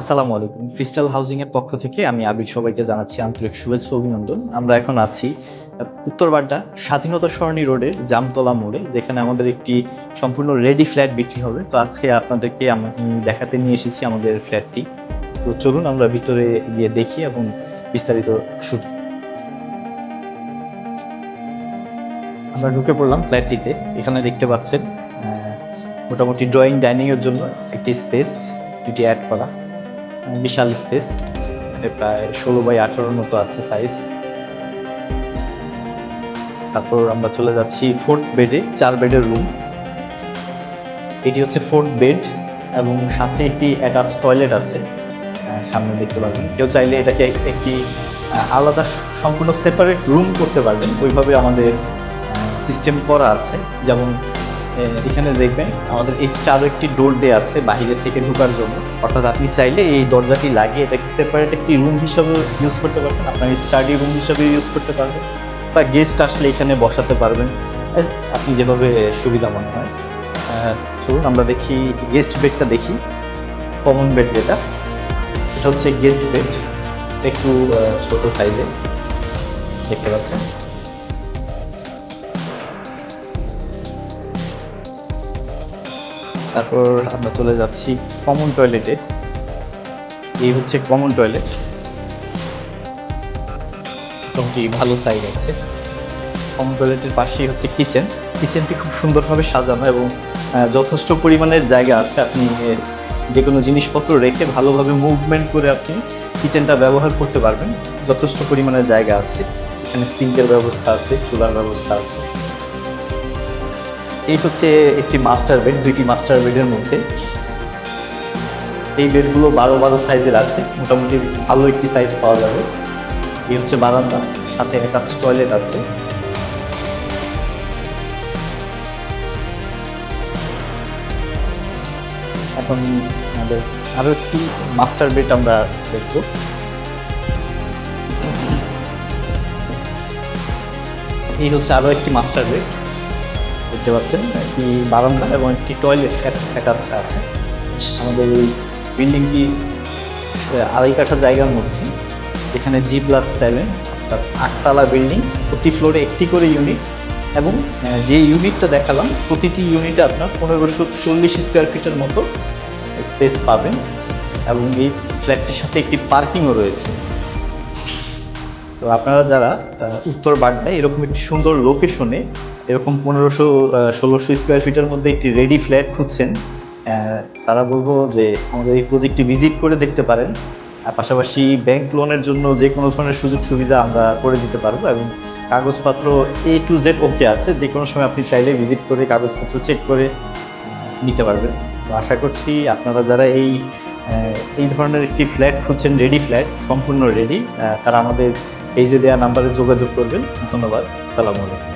আসসালামু আলাইকুম। Crystal housing এর পক্ষ থেকে আমি আবির সবাইকে জানাচ্ছি আন্তরিক শুভেচ্ছা অভিনন্দন। আমরা এখন আছি উত্তরবাড্ডা স্বাধীনতা সরণি রোডের জামতলা মোড়ে, যেখানে আমাদের একটি সম্পূর্ণ রেডি ফ্ল্যাট বিক্রি হবে। তো আজকে আপনাদেরকে আমি দেখাতে নিয়ে এসেছি আমাদের ফ্ল্যাটটি তো চলুন আমরা ভিতরে গিয়ে দেখি এবং বিস্তারিত শুনি। আমরা ঢুকে পড়লাম ফ্ল্যাটটিতে এখানে দেখতে পাচ্ছেন মোটামুটি ড্রয়িং ডাইনিংয়ের জন্য একটি স্পেস এটি অ্যাড করা। বিশাল স্পেস প্রায় ষোলো বাই আঠারোর মতো আছে সাইজ তারপর আমরা চলে যাচ্ছি ফোর্থ বেডে চার বেডের রুম এটি হচ্ছে ফোর্থ বেড এবং সাথে একটি অ্যাটাচ টয়লেট আছে। সামনে দেখতে পাবেন। কেউ চাইলে এটাকে একটি আলাদা সম্পূর্ণ সেপারেট রুম করতে পারবেন। ওইভাবে আমাদের সিস্টেম করা আছে। যেমন এখানে দেখবেন আমাদের এক্সট্রা আরও একটি ডোর দেওয়া আছে বাইরে থেকে ঢোকার জন্য। অর্থাৎ আপনি চাইলে এই দরজাটি লাগিয়ে এটাকে সেপারেট একটি রুম হিসাবে ইউজ করতে পারবেন। আপনার স্টাডি রুম হিসাবে ইউজ করতে পারবেন বা গেস্ট আসলে এখানে বসাতে পারবেন। আপনি যেভাবে সুবিধা মনে হয়। চলুন আমরা দেখি গেস্ট বেডটা দেখি। কমন বেড যেটা। এটা হচ্ছে গেস্ট বেড একটু ছোট সাইজে দেখতে পাচ্ছেন? তারপর আমরা চলে যাচ্ছি কমন টয়লেটে এই হচ্ছে কমন টয়লেট মোটামুটি ভালো সাইজ আছে। কমন টয়লেটের পাশেই হচ্ছে কিচেন কিচেনটি খুব সুন্দরভাবে সাজানো এবং যথেষ্ট পরিমাণের জায়গা আছে। আপনি যে কোনো জিনিসপত্র রেখে ভালোভাবে মুভমেন্ট করে আপনি কিচেনটা ব্যবহার করতে পারবেন। যথেষ্ট পরিমাণের জায়গা আছে। এখানে সিঙ্কের ব্যবস্থা আছে, চুলার ব্যবস্থা আছে। এই হচ্ছে একটি মাস্টার বেড দুইটি মাস্টার বেডের মধ্যে। এই বেডগুলো বারো বারো সাইজের আছে, মোটামুটি ভালো একটি সাইজ পাওয়া যাবে। এই হচ্ছে বারান্দা, সাথে একটা টয়লেট আছে। এখন আমাদের আরও একটি মাস্টার বেড আমরা দেখব। এই হচ্ছে আরও একটি মাস্টার বেড দেখতে পাচ্ছেন, একটি বারান্দা এবং একটি টয়লেট অ্যাটাচ আছে। আমাদের এই বিল্ডিংটি আড়াই কাঠা জায়গার মধ্যে, যেখানে জি প্লাস সেভেন অর্থাৎ আটতলা বিল্ডিং, প্রতি ফ্লোরে একটি করে ইউনিট এবং যে ইউনিটটা দেখালাম, প্রতিটি ইউনিটে আপনার পনেরোশো চল্লিশ স্কোয়ার ফিটের মতো স্পেস পাবেন এবং এই ফ্ল্যাটটির সাথে একটি পার্কিংও রয়েছে। তো আপনারা যারা উত্তর বাড্ডায় এরকম একটি সুন্দর লোকেশনে এরকম পনেরোশো ষোলোশো স্কোয়ার ফিটের মধ্যে একটি রেডি ফ্ল্যাট খুঁজছেন তারা বলব যে আমাদের এই প্রজেক্টটি ভিজিট করে দেখতে পারেন। আর পাশাপাশি ব্যাংক লোনের জন্য যে কোনো ধরনের সুযোগ সুবিধা আমরা করে দিতে পারব এবং কাগজপত্র এ টু জেড ওকে আছে, যে কোনো সময় আপনি চাইলে ভিজিট করে কাগজপত্র চেক করে নিতে পারবেন। তো আশা করছি আপনারা যারা এই এই ধরনের একটি ফ্ল্যাট খুঁজছেন রেডি ফ্ল্যাট সম্পূর্ণ রেডি তারা আমাদের এই যে দেওয়া নাম্বারে যোগাযোগ করবেন। ধন্যবাদ। সালাম আলাইকুম।